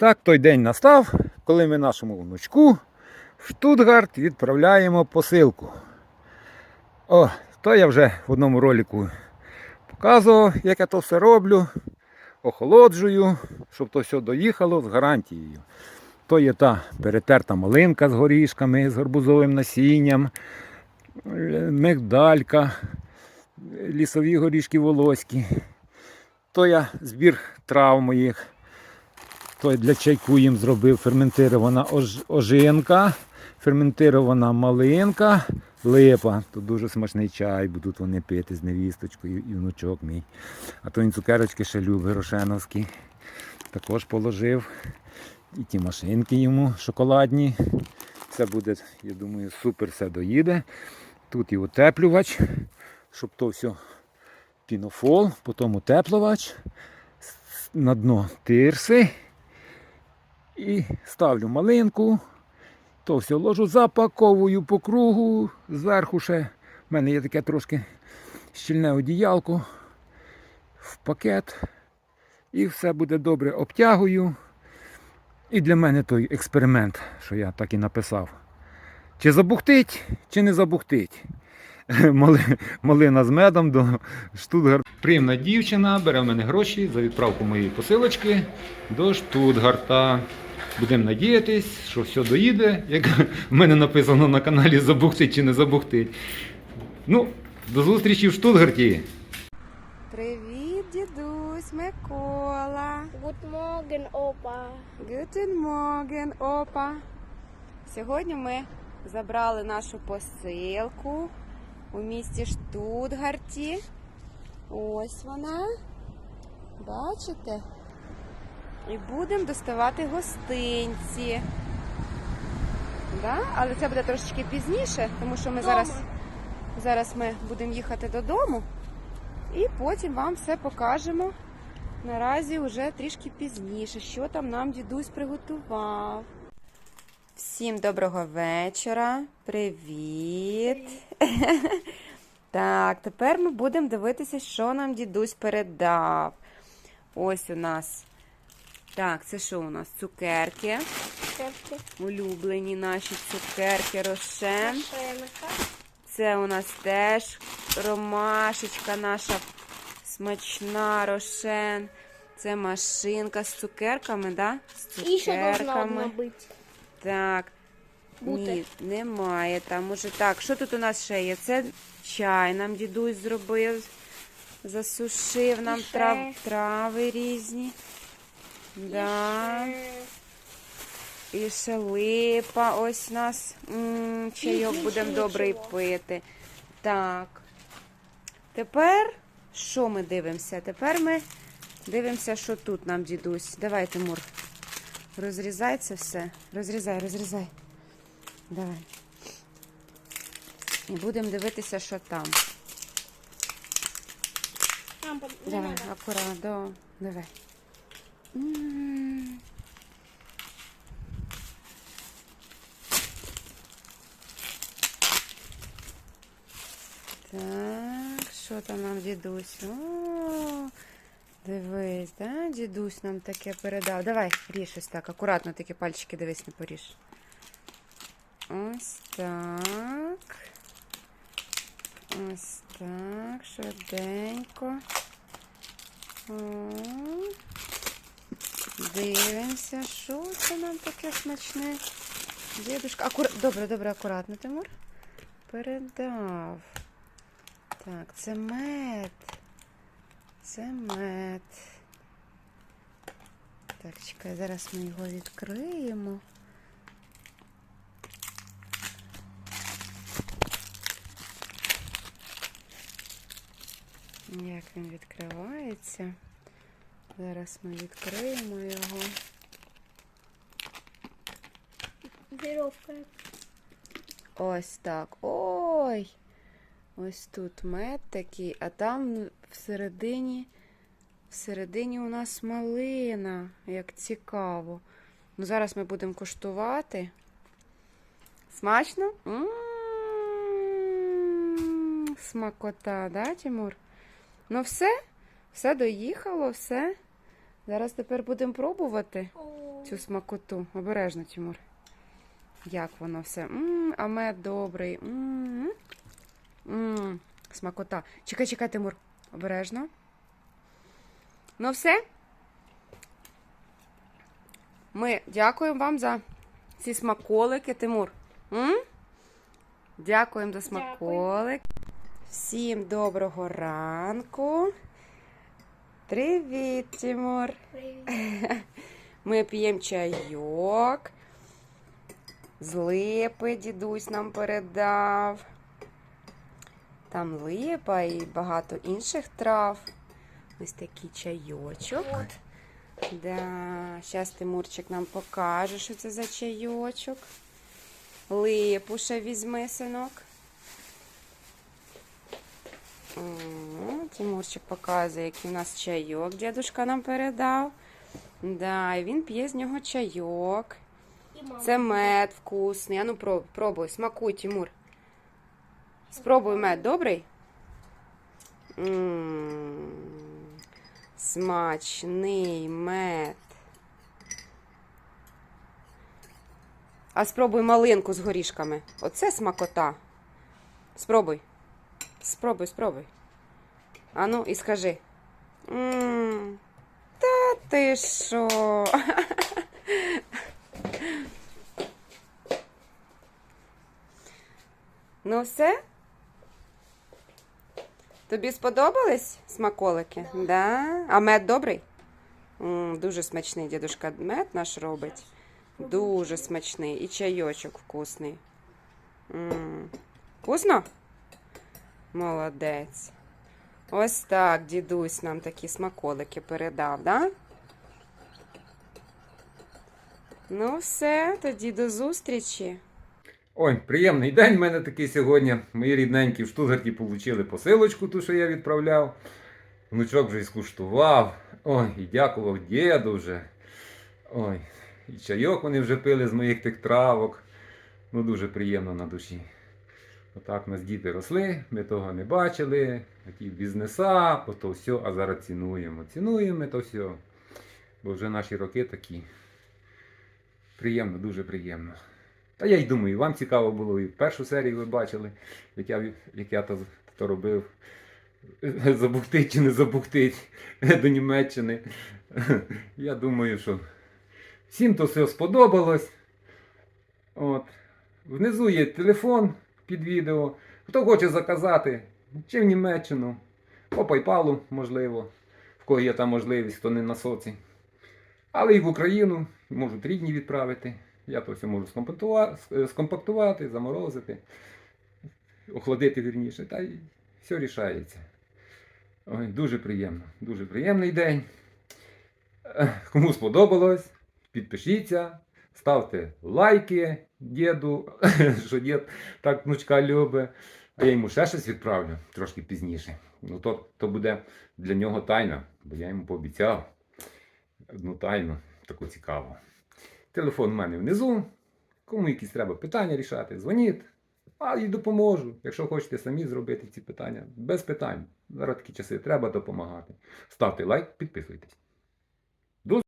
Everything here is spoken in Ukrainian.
так той день настав, коли ми нашому внучку в Штутгарт відправляємо посилку. О, то я вже в одному ролику показував, як я то все роблю. Охолоджую, щоб то все доїхало з гарантією. То є та перетерта малинка з горішками, з гарбузовим насінням, мигдалька, лісові горішки волоські. То я збір трав моїх. То я для чайку їм зробив ферментирована ожинка, ферментирована малинка, липа. Тут дуже смачний чай, будуть вони пити з невісточкою і внучок мій. А то він цукерочки ще любить рошеновські. Також положив. І ті машинки йому шоколадні. Це буде, я думаю, супер все доїде. Тут і утеплювач, щоб то все пінофол, потім утеплювач, на дно тирси. І ставлю малинку, то все ложу, запаковую по кругу, зверху ще. в мене є таке трошки щільне одіялко в пакет. І все буде добре обтягую. І для мене той експеримент, що я так і написав. Чи забухтить, чи не забухтить. Мали- Малина з медом до Штутгарт. Приємна дівчина бере в мене гроші за відправку моєї посилочки до Штутгарта. Будемо надіятись, що все доїде, як в мене написано на каналі забухтить чи не забухтить. Ну, до зустрічі в Штутгарті. Привіт, дідусь Микола. Good morning, Opa. Guten Morgen, опа. Сьогодні ми забрали нашу посилку у місті Штутгарті. Ось вона. Бачите? І будемо доставати гостинці. Да? Але це буде трошечки пізніше, тому що ми зараз, зараз ми будемо їхати додому. І потім вам все покажемо. Наразі вже трішки пізніше, що там нам дідусь приготував. Всім доброго вечора. Привіт. Так, тепер ми будемо дивитися, що нам дідусь передав. Ось у нас. Так, це що у нас? Цукерки. Шефки. Улюблені наші цукерки Рошен. Шенка. Це у нас теж ромашечка наша смачна рошен. Це машинка з цукерками, да? З І ще одна бути. Так. Бути. Ні, немає там уже. Так, що тут у нас ще є? Це чай нам дідусь зробив. Засушив нам трав, трави різні. Да. І ще липа ось у нас. М, чайок будемо добрий пити. Так. Тепер що ми дивимося? Тепер ми дивимося, що тут нам дідусь. Давай, Тимур. Розрізай це все. Розрізай, розрізай. Давай. І будемо дивитися, що там. Там Давай, акуратно. Давай. Так, що там нам дідусь? О, дивись, да? дідусь нам таке передав. Давай, ріж так, акуратно такі пальчики дивись, не поріж. Ось так. Ось так, швиденько. Дивимося, що це нам таке смачне. Дідушка. Акура... Добре, добре, акуратно, Тимур. Передав. Так, це мед. Це мед. Так, чекай, зараз ми його відкриємо. Як він відкривається. Зараз ми відкриємо його. Віровка. Ось так. Ой! Ось тут мед такий, а там всередині, всередині у нас малина. Як цікаво. Ну, зараз ми будемо куштувати. Смачно? М, Смакота, да, Тимур? Ну все, все доїхало, все. Зараз тепер будемо пробувати. Цю смакоту. Обережно, Тимур. Як воно все. м а мед добрий. м м Смакота. Чекай, чекай, Тимур. Обережно. Ну все. Ми дякуємо вам за ці смаколики, Тимур. М? Дякуємо за смаколик. Всім доброго ранку. Привіт, Тимур. Привіт. Ми п'ємо чайок. З липи дідусь нам передав. Там липа і багато інших трав. Ось такий чайочок. Да. Зараз Тимурчик нам покаже, що це за чайочок. Липу ще візьми, синок. Тимурчик показує, який у нас чайок дідушка нам передав. Да, і він п'є з нього чайок. Це мед вкусний. А ну про- пробуй, смакуй, Тимур. Спробуй мед, добрий? М, Смачний мед. А спробуй малинку з горішками. Оце смакота. Спробуй. Спробуй, спробуй. А ну і скажи. М, Та ти що? Ну все? Тобі сподобались смаколики? Да. А мед добрий? М, дуже смачний дідушка мед наш робить. Дуже смачний. І чайочок вкусний. М, Вкусно? Молодець. Ось так дідусь нам такі смаколики передав, да? Ну, все, тоді до зустрічі. Ой, приємний день в мене такий сьогодні. Мої рідненькі в Штутгарті отримали посилочку, ту, що я відправляв. Внучок вже і скуштував. Ой, і дякував діду вже. Ой, і чайок вони вже пили з моїх тих травок. Ну, дуже приємно на душі. Отак у нас діти росли, ми того не бачили. Такі бізнеса, ото все, а зараз цінуємо. Цінуємо то все. Бо вже наші роки такі. Приємно, дуже приємно. Та я й думаю, вам цікаво було і першу серію ви бачили, як я, як я то, то робив. Забухтить чи не забухтить до Німеччини. Я думаю, що всім то все сподобалось. От. Внизу є телефон під відео. Хто хоче заказати, чи в Німеччину, по PayPal, можливо, в кого є там можливість, хто не на соці. Але і в Україну можуть рідні відправити. Я то все можу скомпактувати, скомпактувати заморозити, охладити вірніше. Та й все рішається. Ой, дуже приємно, дуже приємний день. Кому сподобалось, підпишіться, ставте лайки діду, що дід так внучка любить. А я йому ще щось відправлю трошки пізніше. Ну, то, то буде для нього тайна, бо я йому пообіцяв одну тайну, таку цікаву. Телефон в мене внизу. Кому якісь треба питання рішати, дзвоніть. А і допоможу. Якщо хочете самі зробити ці питання, без питань. Зараз такі часи треба допомагати. Ставте лайк, підписуйтесь.